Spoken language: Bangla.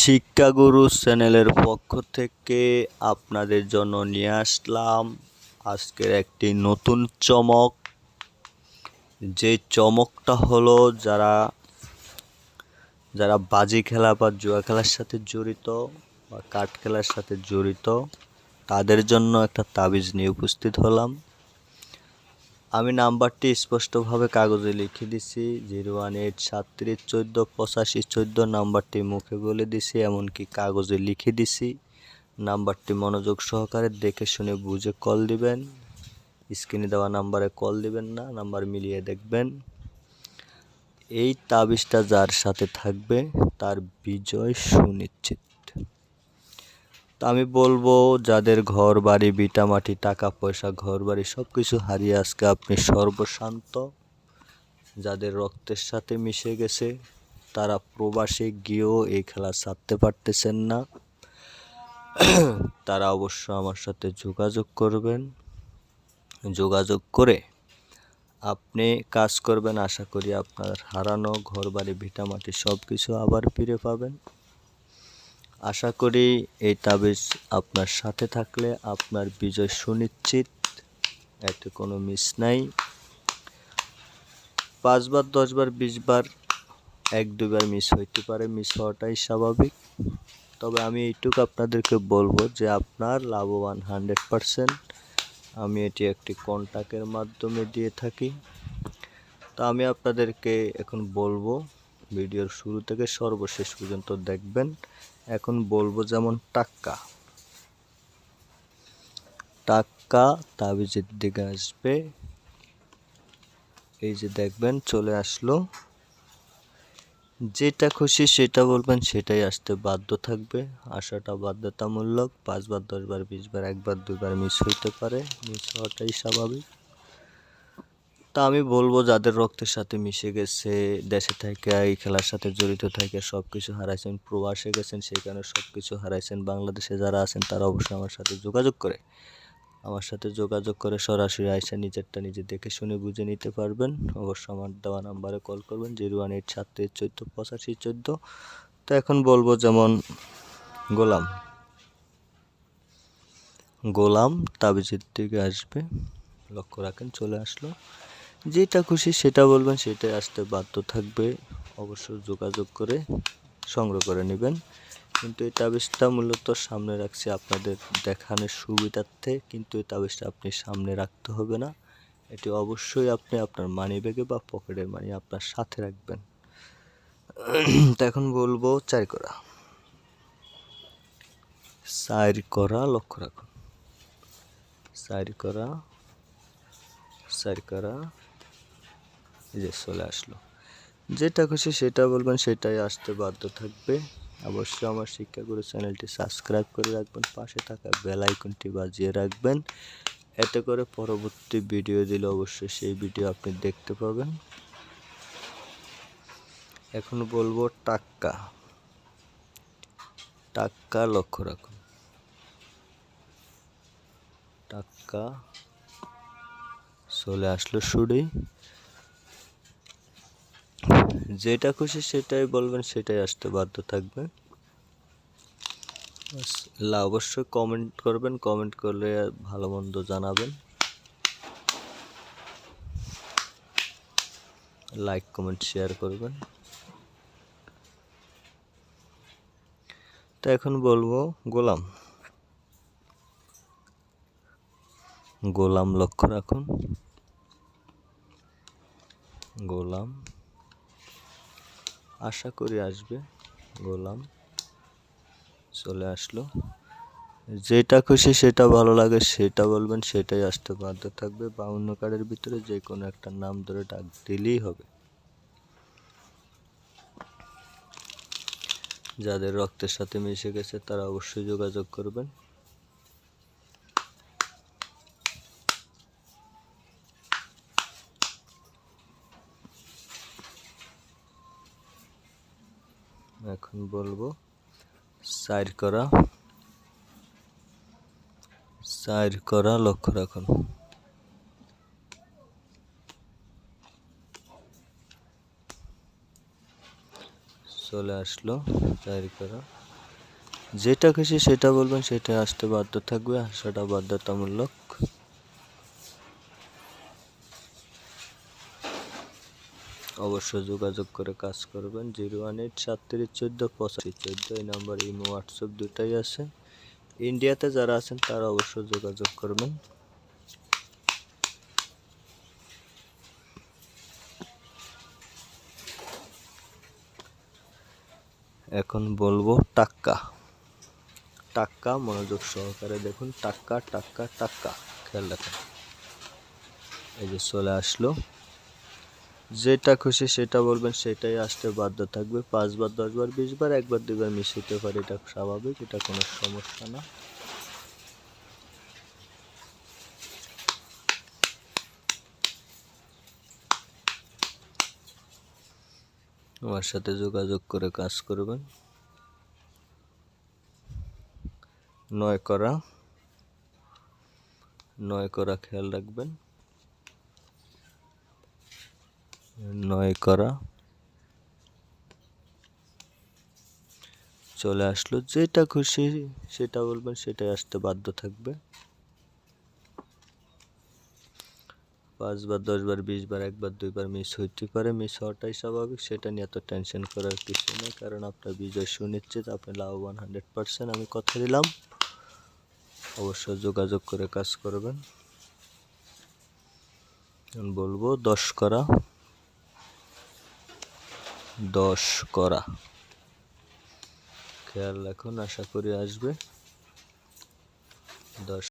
শিক্ষাগুরু চ্যানেলের পক্ষ থেকে আপনাদের জন্য নিয়ে আসলাম আজকের একটি নতুন চমক। যে চমকটা হলো যারা যারা বাজি খেলা বা জুয়া খেলার সাথে জড়িত বা কাঠ খেলার সাথে জড়িত, তাদের জন্য একটা তাবিজ নিয়ে উপস্থিত হলাম। আমি নাম্বারটি স্পষ্টভাবে কাগজে লিখে দিছি, জিরো ওয়ান এইট সাতত্রিশ চোদ্দ পঁচাশি চোদ্দ নাম্বারটি মুখে বলে দিছি, এমনকি কাগজে লিখে দিছি। নাম্বারটি মনোযোগ সহকারে দেখে শুনে বুঝে কল দিবেন। স্ক্রিনে দেওয়া নাম্বারে কল দিবেন না, নাম্বার মিলিয়ে দেখবেন। এই তাবিজটা যার সাথে থাকবে, তার বিজয় সুনিশ্চিত। তা আমি বলব, যাদের ঘর বাড়ি ভিটা মাটি টাকা পয়সা ঘর বাড়ি সব কিছু হারিয়ে আজকে আপনি সর্বশান্ত। যাদের রক্তের সাথে মিশে গেছে, তারা প্রবাসে গিয়েও এই খেলা ছাড়তে পারতেছেন না। তারা অবশ্য আমার সাথে যোগাযোগ করবেন। যোগাযোগ করে আপনি কাজ করবেন। আশা করি আপনার হারানো ঘর বাড়ি ভিটা মাটি সব কিছু আবার ফিরে পাবেন। আশা করি এই তাবিজ আপনার সাথে থাকলে আপনার বিজয় সুনিশ্চিত, এতে কোনো মিস নাই। পাঁচবার, দশবার, বিশবার, এক দুবার মিস হইতে পারে, মিস হওয়াটাই স্বাভাবিক। তবে আমি এইটুকু আপনাদেরকে বলব যে আপনার লাভবান হান্ড্রেড পারসেন্ট। আমি এটি একটি কন্টাক্টের মাধ্যমে দিয়ে থাকি। তো আমি আপনাদেরকে এখন বলব ভিডিওর শুরু থেকে সর্বশেষ পর্যন্ত দেখবেন। এখন বলব যেমন টাক্কা। টাক্কা তাবিজের দিকে আসবে। এই যে দেখবেন, চলে আসলো। যেটা খুশি সেটা বলবেন, সেটাই আসতে বাধ্য থাকবে। আসাটা বাধ্যতামূলক পাঁচবার দশবার বিশবার একবার, দুবার মিস হইতে পারে। মিস হওয়াটাই স্বাভাবিক। তা আমি বলব যাদের রক্তের সাথে মিশে গেছে, দেশে থেকে, এই খেলার সাথে জড়িত থেকে সব কিছু হারাইছেন, প্রবাসে গেছেন সেখানে সব কিছু হারাইছেন, বাংলাদেশে যারা আছেন তারা অবশ্যই আমার সাথে যোগাযোগ করে। আমার সাথে যোগাযোগ করে সরাসরি আইসা নিজেরটা নিজে দেখে শুনে বুঝে নিতে পারবেন। অবশ্যই আমার দেওয়া নাম্বারে কল করবেন, জিরো ওয়ান এইট সাতত্রিশ চোদ্দ পঁচাশি চোদ্দ। তো এখন বলব যেমন গোলাম। গোলাম তাবিজের দিকে আসবে, লক্ষ্য রাখেন, চলে আসলো। যেটা খুশি সেটা বলবেন, সেটাই আসতে বাধ্য থাকবে। অবশ্য যোগাযোগ করে সংগ্রহ করে নেবেন। কিন্তু এই তাবিজটা মূলত সামনে রাখছি আপনাদের দেখানোর সুবিধার্থে। কিন্তু এই তাবিজটা আপনি সামনে রাখতে হবে না। এটি অবশ্যই আপনি আপনার মানি ব্যাগে বা পকেটের মানি আপনার সাথে রাখবেন। তো এখন বলব, চার করা। চার করা লক্ষ্য রাখুন। চার করা চার করা। এই যে চলে আসলো। যেটা খুশি সেটা বলবেন, সেটাই আসতে বাধ্য থাকবে। অবশ্যই আমার শিক্ষাগুরু চ্যানেলটি সাবস্ক্রাইব করে রাখবেন, পাশে থাকা বেল আইকনটি বাজিয়ে রাখবেন। এতে করে পরবর্তী ভিডিও দিলে অবশ্যই সেই ভিডিও আপনি দেখতে পাবেন। এখন বলব টাক্কা। টাক্কা লক্ষ্য রাখুন। টাক্কা চলে আসলো শুডি যেটা খুশি সেটাই বলবেন সেটাই আসতে বাধ্য থাকবে। লা অবশ্যই কমেন্ট করবেন কমেন্ট করলে ভালো মন্দ জানাবেন। লাইক কমেন্ট শেয়ার করবেন। তো এখন বলব গোলাম। গোলাম লক্ষ্য রাখুন। গোলাম আশা করি আসবে। গোলাম চলে আসলো। যেটা খুশি সেটা ভালো লাগে, সেটা বলবেন, সেটাই আসতে বাধ্য থাকবে। বা অন্য কার্ডের ভিতরে যে কোনো একটা নাম ধরে ডাক দিলেই হবে। যাদের রক্তের সাথে মিশে গেছে তারা অবশ্যই যোগাযোগ করবেন। এখন বলব, সাইড করা সাইড করা লক্ষ্য রাখুন। চলে আসলো, সাইড করা। যেটা খুশি সেটা বলবেন, সেটা আসতে বাধ্য থাকবে, আসাটা বাধ্যতামূলক। অবশ্যই যোগাযোগ করে কাজ করবেন। জিরো ওয়ান এইট সাতত্রিশ চোদ্দ পঁচাশি চোদ্দ এই নাম্বার ইমো, হোয়াটসঅ্যাপ দুটাই আছে। ইন্ডিয়াতে যারা আছেন, তারা অবশ্যই যোগাযোগ করবেন। এখন বলব টাক্কা। টাক্কা মনোযোগ সহকারে দেখুন। টাক্কা টাক্কা টাক্কা। খেয়াল রাখুন। এই যে চলে আসলো। যেটা খুশি সেটা বলবেন, সেটাই আসতে বাধ্য থাকবে। পাঁচবার, দশবার, বিশবার, একবার, দুবার মিস হতে পারে, এটা স্বাভাবিক, এটা কোনো সমস্যা না। আমার সাথে যোগাযোগ করে কাজ করবেন। নয় করা নয় করা খেয়াল রাখবেন। নয় করা। চলে আসলো, যেটা খুশি সেটা বলবেন, সেটাই আসতে বাধ্য থাকবে। পাঁচবার, দশবার, বিশবার, একবার, দুইবার মিস হইতে পারে। মিস হওয়াটাই স্বাভাবিক, সেটা নিয়ে এত টেনশন করার কিছু নেই, কারণ আপনার বিজয় সুনিশ্চিত, আপনি লাভবান হান্ড্রেড পার্সেন্ট আমি কথা দিলাম অবশ্যই যোগাযোগ করে কাজ করবেন। বলব, দশ করা। দশ করা। খেয়াল রাখুন আশা করি আসবে। দশ